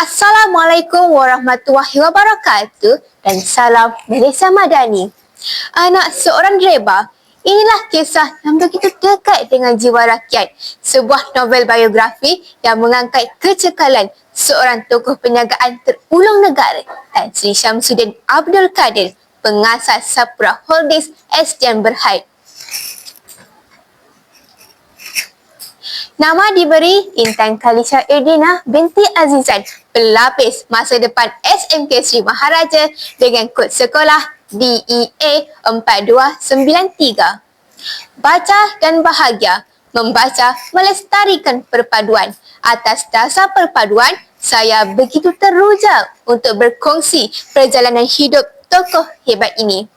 Assalamualaikum warahmatullahi wabarakatuh dan salam Malaysia Madani. Anak seorang dreba, inilah kisah yang begitu dekat dengan jiwa rakyat. Sebuah novel biografi yang mengangkat kecekalan seorang tokoh penyagaan terulung negara Tan Sri Syamsuddin Abdul Kadir, pengasas Sapura Holdings Estian Berhad. Nama diberi Intan Kalisha Erdina binti Azizan, pelapis masa depan SMK Sri Maharaja dengan kod sekolah DEA 4293. Baca dan bahagia, membaca melestarikan perpaduan. Atas dasar perpaduan, saya begitu teruja untuk berkongsi perjalanan hidup tokoh hebat ini.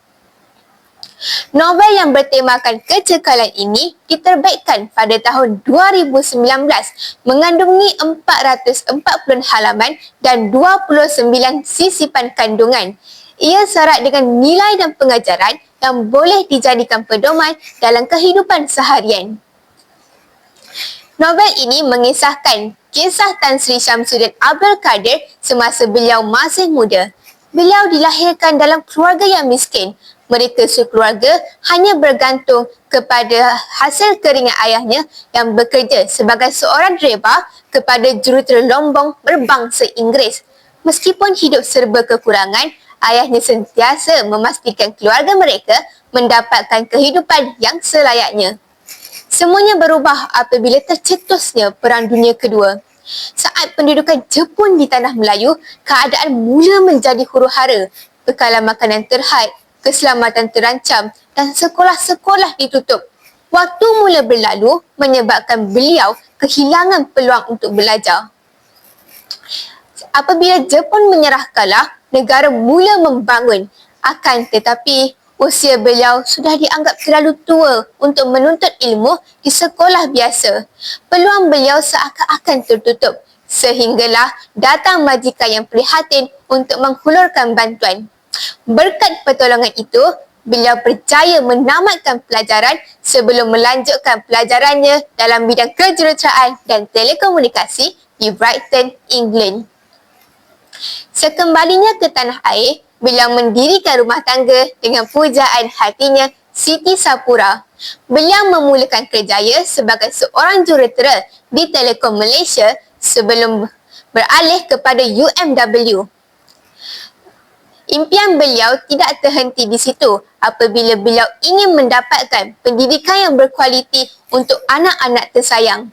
Novel yang bertemakan kecekalan ini diterbitkan pada tahun 2019 mengandungi 440 halaman dan 29 sisipan kandungan. Ia syarat dengan nilai dan pengajaran yang boleh dijadikan pedoman dalam kehidupan seharian. Novel ini mengisahkan kisah Tan Sri Syamsuddin Abdul Kadir semasa beliau masih muda. Beliau dilahirkan dalam keluarga yang miskin mereka sekeluarga hanya bergantung kepada hasil keringat ayahnya yang bekerja sebagai seorang dreba kepada jurutera lombong berbangsa Inggeris. Meskipun hidup serba kekurangan, ayahnya sentiasa memastikan keluarga mereka mendapatkan kehidupan yang selayaknya. Semuanya berubah apabila tercetusnya Perang Dunia Kedua. Saat pendudukan Jepun di Tanah Melayu, keadaan mula menjadi huru hara. Bekalan makanan terhad, keselamatan terancam dan sekolah-sekolah ditutup. Waktu mula berlalu menyebabkan beliau kehilangan peluang untuk belajar. Apabila Jepun menyerah kalah, negara mula membangun. Akan tetapi, usia beliau sudah dianggap terlalu tua untuk menuntut ilmu di sekolah biasa. Peluang beliau seakan-akan tertutup sehinggalah datang majikan yang prihatin untuk menghulurkan bantuan. Berkat pertolongan itu, beliau percaya menamatkan pelajaran sebelum melanjutkan pelajarannya dalam bidang kejuruteraan dan telekomunikasi di Brighton, England. Sekembalinya ke tanah air, beliau mendirikan rumah tangga dengan pujaan hatinya Siti Sapura. Beliau memulakan kerjaya sebagai seorang jurutera di Telekom Malaysia sebelum beralih kepada UMW. Impian beliau tidak terhenti di situ apabila beliau ingin mendapatkan pendidikan yang berkualiti untuk anak-anak tersayang.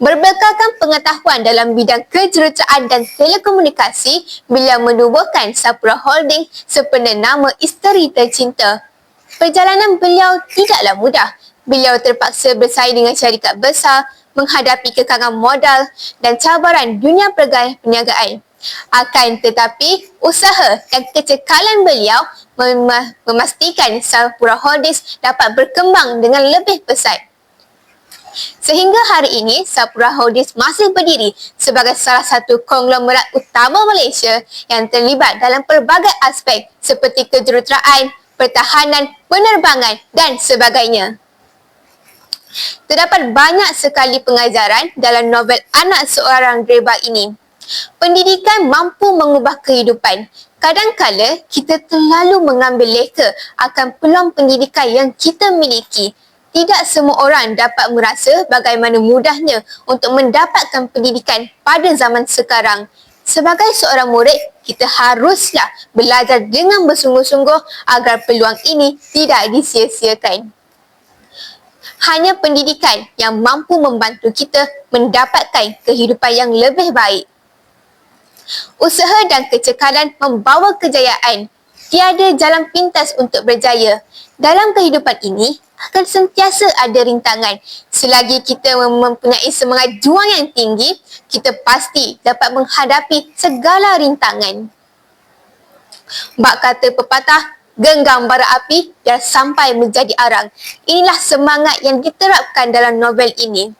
Berbekalkan pengetahuan dalam bidang kejuruteraan dan telekomunikasi, beliau menubuhkan Sapura Holding sepenuh nama isteri tercinta. Perjalanan beliau tidaklah mudah. Beliau terpaksa bersaing dengan syarikat besar, menghadapi kekangan modal dan cabaran dunia perniagaan. Akan tetapi, usaha dan kecekalan beliau mem- memastikan Sapura Holdings dapat berkembang dengan lebih pesat. Sehingga hari ini, Sapura Holdings masih berdiri sebagai salah satu konglomerat utama Malaysia yang terlibat dalam pelbagai aspek seperti kejuruteraan, pertahanan, penerbangan dan sebagainya. Terdapat banyak sekali pengajaran dalam novel anak seorang dreba ini. Pendidikan mampu mengubah kehidupan. Kadangkala kita terlalu mengambil leka akan peluang pendidikan yang kita miliki. Tidak semua orang dapat merasa bagaimana mudahnya untuk mendapatkan pendidikan pada zaman sekarang. Sebagai seorang murid, kita haruslah belajar dengan bersungguh-sungguh agar peluang ini tidak disia-siakan. Hanya pendidikan yang mampu membantu kita mendapatkan kehidupan yang lebih baik. Usaha dan kecekalan membawa kejayaan. Tiada jalan pintas untuk berjaya. Dalam kehidupan ini, akan sentiasa ada rintangan. Selagi kita mempunyai semangat juang yang tinggi, kita pasti dapat menghadapi segala rintangan. Bak kata pepatah, genggam bara api dan sampai menjadi arang. Inilah semangat yang diterapkan dalam novel ini.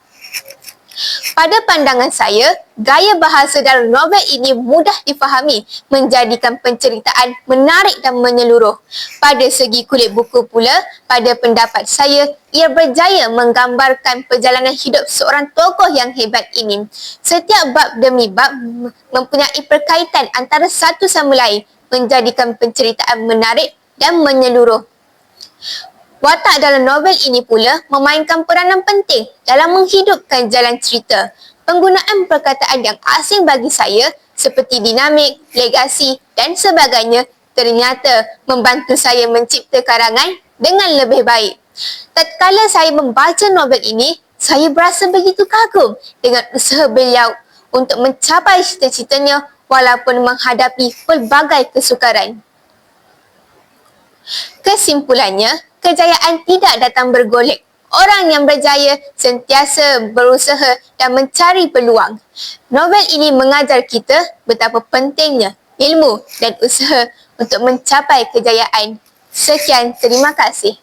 Pada pandangan saya, gaya bahasa dalam novel ini mudah difahami menjadikan penceritaan menarik dan menyeluruh. Pada segi kulit buku pula, pada pendapat saya, ia berjaya menggambarkan perjalanan hidup seorang tokoh yang hebat ini. Setiap bab demi bab mempunyai perkaitan antara satu sama lain menjadikan penceritaan menarik dan menyeluruh. Watak dalam novel ini pula memainkan peranan penting dalam menghidupkan jalan cerita. Penggunaan perkataan yang asing bagi saya seperti dinamik, legasi dan sebagainya ternyata membantu saya mencipta karangan dengan lebih baik. Tatkala saya membaca novel ini, saya berasa begitu kagum dengan usaha beliau untuk mencapai cita-citanya walaupun menghadapi pelbagai kesukaran. Kesimpulannya, kejayaan tidak datang bergolek. Orang yang berjaya sentiasa berusaha dan mencari peluang. Novel ini mengajar kita betapa pentingnya ilmu dan usaha untuk mencapai kejayaan. Sekian, terima kasih.